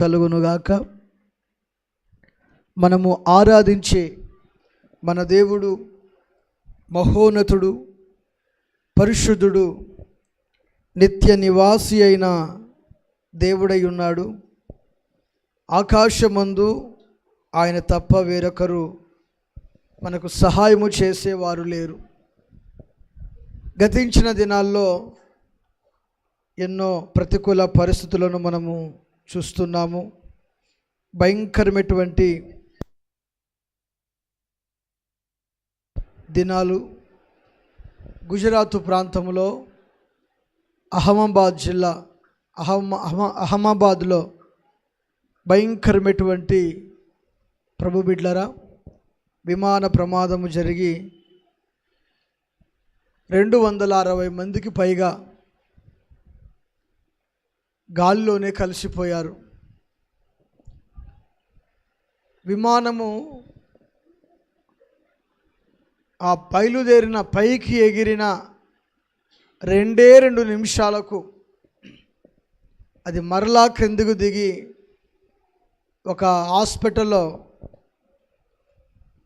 కలుగునుగాక. మనము ఆరాధించే మన దేవుడు మహోన్నతుడు పరిశుద్ధుడు నిత్య నివాసి అయిన దేవుడై ఉన్నాడు. ఆకాశమందు ఆయన తప్ప వేరొకరు మనకు సహాయము చేసేవారు లేరు. గతించిన దినాల్లో ఎన్నో ప్రతికూల పరిస్థితులను మనము చూస్తున్నాము. భయంకరమైనటువంటి దినాలు. గుజరాత్ ప్రాంతంలో అహ్మాబాద్ జిల్లా అహమ అహమ అహ్మదాబాద్లో భయంకరమైనటువంటి ప్రభు బిడ్లరా విమాన ప్రమాదము జరిగి రెండు వందల అరవై మందికి పైగా గాలిలోనే కలిసిపోయారు. విమానము ఆ బయలుదేరిన పైకి ఎగిరిన రెండే రెండు నిమిషాలకు అది మరలా క్రిందికి దిగి ఒక హాస్పిటల్లో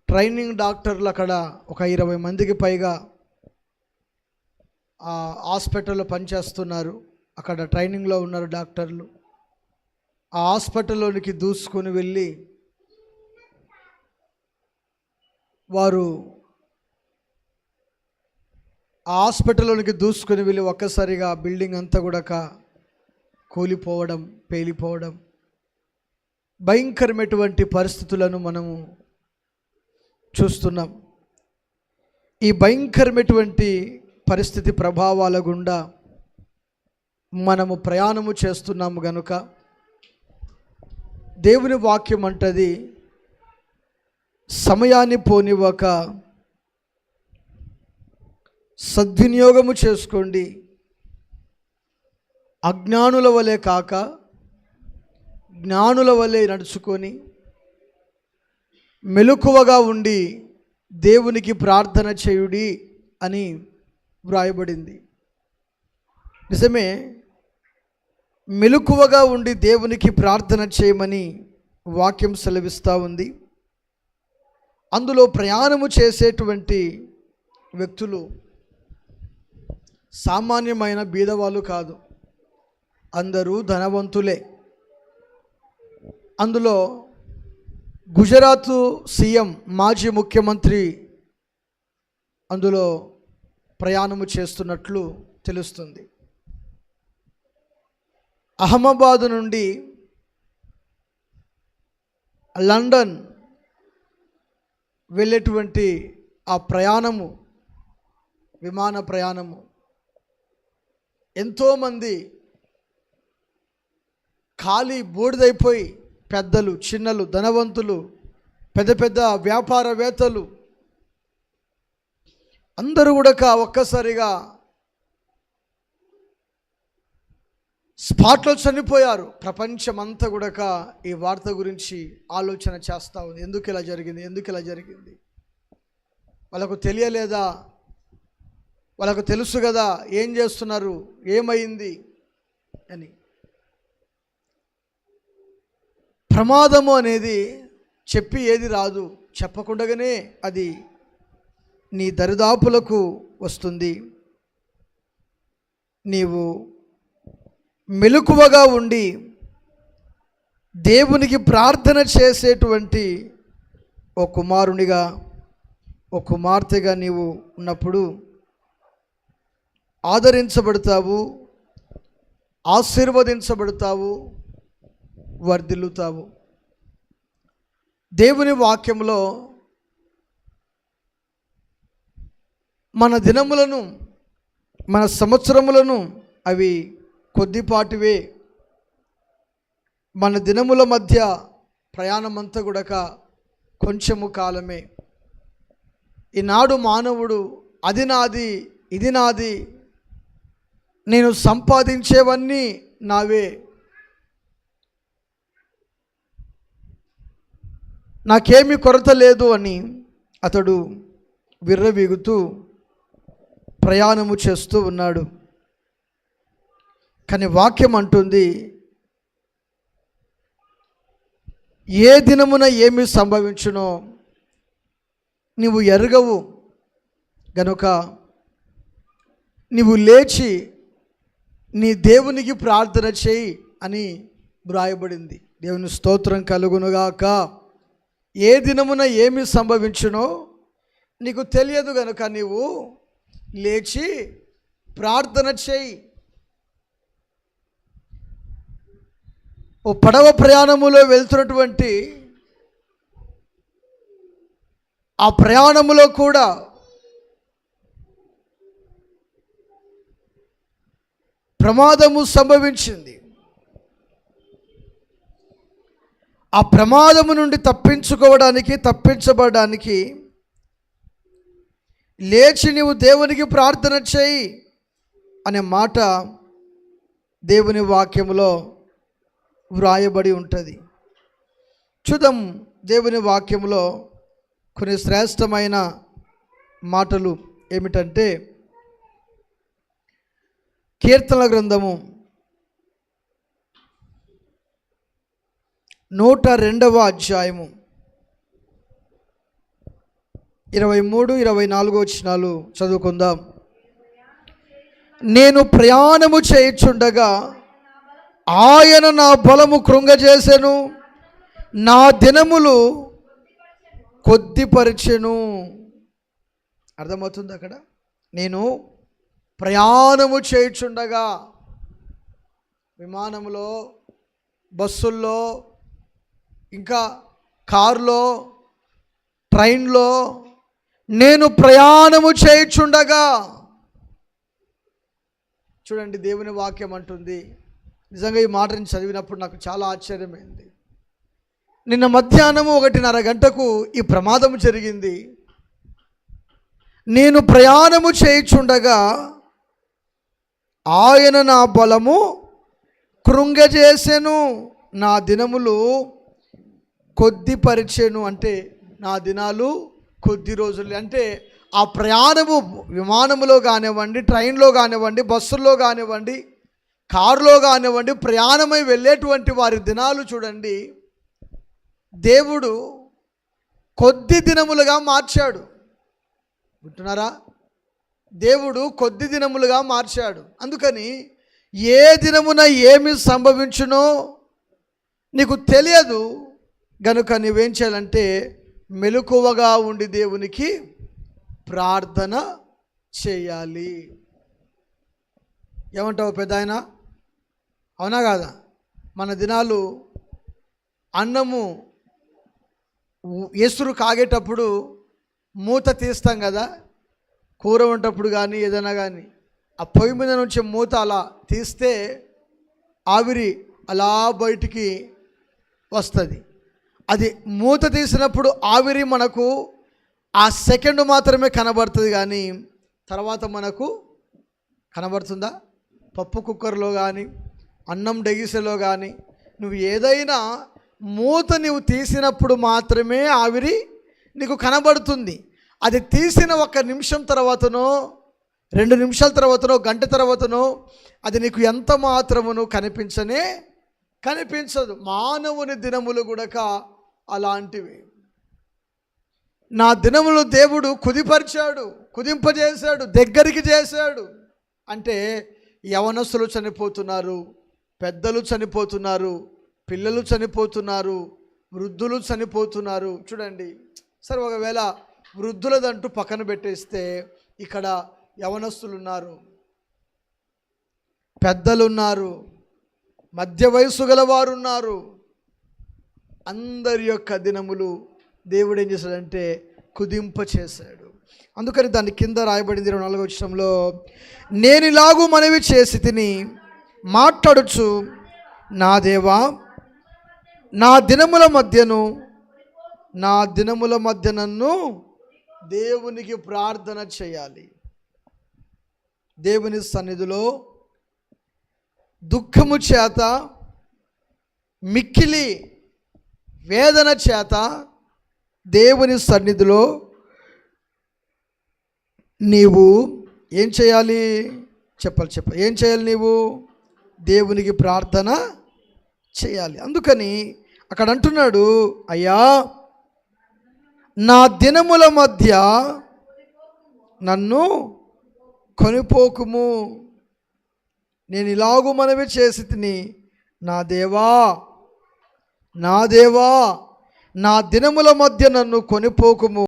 ట్రైనింగ్ డాక్టర్లు అక్కడ ఒక ఇరవై మందికి పైగా ఆ హాస్పిటల్లో పనిచేస్తున్నారు. అక్కడ ట్రైనింగ్లో ఉన్నారు డాక్టర్లు. ఆ హాస్పిటల్లోనికి దూసుకొని వెళ్ళి వారు ఆ హాస్పిటల్లోనికి దూసుకొని వెళ్ళి ఒక్కసారిగా ఆ బిల్డింగ్ అంతా కూడా కూలిపోవడం పేలిపోవడం భయంకరమైనటువంటి పరిస్థితులను మనము చూస్తున్నాం. ఈ భయంకరమైనటువంటి పరిస్థితి ప్రభావాల గుండా మనము ప్రయాణము చేస్తున్నాము గనుక దేవుని వాక్యం అంటది సమయాన్ని పోనివ్వక సద్వినియోగము చేసుకోండి. అజ్ఞానుల వలె కాక జ్ఞానుల వలె నడుచుకొని మెలకువగా ఉండి దేవునికి ప్రార్థన చేయుడి అని వ్రాయబడింది. నిజమే మెలకువగా ఉండి దేవునికి ప్రార్థన చేయమని వాక్యం సెలవిస్తూ ఉంది. అందులో ప్రయాణము చేసేటువంటి వ్యక్తులు సామాన్యమైన బీదవాళ్ళు కాదు. అందరూ ధనవంతులే. అందులో గుజరాత్ సీఎం మాజీ ముఖ్యమంత్రి అందులో ప్రయాణము చేస్తున్నట్లు తెలుస్తుంది. అహ్మబాదు నుండి లండన్ వెళ్ళేటువంటి ఆ ప్రయాణము విమాన ప్రయాణము ఎంతోమంది ఖాళీ బూడిదైపోయి పెద్దలు చిన్నలు ధనవంతులు పెద్ద పెద్ద వ్యాపారవేత్తలు అందరూ కూడా ఒక్కసారిగా స్పాట్లో చనిపోయారు. ప్రపంచమంతా కూడా ఈ వార్త గురించి ఆలోచన చేస్తూ ఉంది. ఎందుకు ఇలా జరిగింది? ఎందుకు ఇలా జరిగింది? వాళ్ళకు తెలియలేదా? వాళ్ళకు తెలుసు కదా? ఏం చేస్తున్నారు? ఏమైంది? అని. ప్రమాదము అనేది చెప్పి ఏది రాదు. చెప్పకుండానే అది నీ దరిదాపులకు వస్తుంది. నీవు మెలకువగా ఉండి దేవునికి ప్రార్థన చేసేటువంటి ఓ కుమారునిగా ఓ కుమార్తెగా నీవు ఉన్నప్పుడు ఆదరించబడతావు ఆశీర్వదించబడతావు వర్ధిల్లుతావు. దేవుని వాక్యంలో మన దినములను మన సంవత్సరములను అవి కొద్దిపాటివే మన దినముల మధ్య ప్రయాణమంతా కూడాక కొంచెము కాలమే. ఈనాడు మానవుడు అది నాది ఇది నాది నేను సంపాదించేవన్నీ నావే. నాకేమీ కొరత లేదు అని అతడు విర్రవీగుతూ ప్రయాణము చేస్తూ ఉన్నాడు. కానీ వాక్యం అంటుంది ఏ దినమున ఏమి సంభవించునో నీవు ఎరగవు. గనుక నీవు లేచి నీ దేవునికి ప్రార్థన చేయి అని వ్రాయబడింది. దేవుని స్తోత్రం కలుగునుగాక. ఏ దినమున ఏమి సంభవించునో నీకు తెలియదు గనుక నీవు లేచి ప్రార్థన చేయి. ఓ పడవ ప్రయాణములో వెళ్తున్నటువంటి ఆ ప్రయాణములో కూడా ప్రమాదము సంభవించింది. ఆ ప్రమాదము నుండి తప్పించుకోవడానికి తప్పించబడడానికి లేచి నీవు దేవునికి ప్రార్థన చేయి అనే మాట దేవుని వాక్యంలో వ్రాయబడి ఉంటుంది. చూద్దాం దేవుని వాక్యంలో కొన్ని శ్రేష్టమైన మాటలు ఏమిటంటే కీర్తనల గ్రంథము నూట రెండవ అధ్యాయము ఇరవై మూడు ఇరవై నాలుగు వచ్చినాలు చదువుకుందాం. నేను ప్రయాణము చేయుచుండగా ఆయన నా బలము కృంగజేసెను నా దినములు కొద్దిపరిచెను. అర్థమవుతుంది అక్కడ? నేను ప్రయాణము చేయుచుండగా విమానంలో బస్సుల్లో ఇంకా కారులో ట్రైన్లో నేను ప్రయాణము చేయుచుండగా చూడండి దేవుని వాక్యం అంటుంది. నిజంగా ఈ మాటని చదివినప్పుడు నాకు చాలా ఆశ్చర్యమైంది. నిన్న మధ్యాహ్నము ఒకటిన్నర గంటకు ఈ ప్రమాదం జరిగింది. నేను ప్రయాణము చేయుచుండగా ఆయన నా బలము కృంగజేసెను నా దినములు కొద్ది పరిచెను అంటే నా దినాలు కొద్ది రోజులు అంటే ఆ ప్రయాణము విమానములో కానివ్వండి ట్రైన్లో కానివ్వండి బస్సుల్లో కానివ్వండి కారులో కానివ్వండి ప్రయాణమై వెళ్ళేటువంటి వారి దినాలు చూడండి. దేవుడు కొద్ది దినములుగా మార్చాడు. వింటున్నారా? దేవుడు కొద్ది దినములుగా మార్చాడు. అందుకని ఏ దినమున ఏమి సంభవించునో నీకు తెలియదు. గనుక నువ్వేం చేయాలంటే మెలకువగా ఉండి దేవునికి ప్రార్థన చేయాలి. ఏమంటావు పెద్ద ఆయన అవునా కాదా? మన దినాలు అన్నము ఎసురు కాగేటప్పుడు మూత తీస్తాం కదా? కూర వంటప్పుడు కానీ ఏదైనా కానీ ఆ పొయ్యి మీద నుంచి మూత అలా తీస్తే ఆవిరి అలా బయటికి వస్తుంది. అది మూత తీసినప్పుడు ఆవిరి మనకు ఆ సెకండ్ మాత్రమే కనబడుతుంది కానీ తర్వాత మనకు కనబడుతుందా? పప్పు కుక్కర్లో కానీ అన్నం డెగిసెలో కానీ నువ్వు ఏదైనా మూత నువ్వు తీసినప్పుడు మాత్రమే ఆవిరి నీకు కనబడుతుంది. అది తీసిన ఒక నిమిషం తర్వాతనో రెండు నిమిషాల తర్వాతనో గంట తర్వాతనో అది నీకు ఎంత మాత్రమును కనిపించనే కనిపించదు. మానవుని దినములు కూడా అలాంటివి. నా దినములు దేవుడు కుదిపరిచాడు కుదింపజేశాడు దగ్గరికి చేశాడు. అంటే యవనస్తులు చనిపోతున్నారు పెద్దలు చనిపోతున్నారు పిల్లలు చనిపోతున్నారు వృద్ధులు చనిపోతున్నారు. చూడండి సరే ఒకవేళ వృద్ధులదంటూ పక్కన పెట్టేస్తే ఇక్కడ యవనస్తులు ఉన్నారు పెద్దలున్నారు మధ్య వయసు గల వారు ఉన్నారు అందరి యొక్క దినములు దేవుడు ఏం చేశాడంటే కుదింప చేశాడు అందుకని దాని కింద రాయబడింది ఇరవై నాలుగో విషయంలో నేను ఇలాగూ మనవి చేసి తిని మాట్లాడుచు నా దేవా నా దినముల మధ్యను నా దినముల మధ్య నన్ను దేవునికి ప్రార్థన చేయాలి. దేవుని సన్నిధిలో దుఃఖము చేత మిక్కిలి వేదన చేత దేవుని సన్నిధిలో నీవు ఏం చేయాలి? చెప్పాలి చెప్పాలి. ఏం చేయాలి నీవు? దేవునికి ప్రార్థన చేయాలి. అందుకని అక్కడ అంటున్నాడు అయ్యా నా దినముల మధ్య నన్ను కొనిపోకుము. నేను ఇలాగు మనవి చేసి తిని నా దేవా నా దేవా నా దినముల మధ్య నన్ను కొనిపోకుము.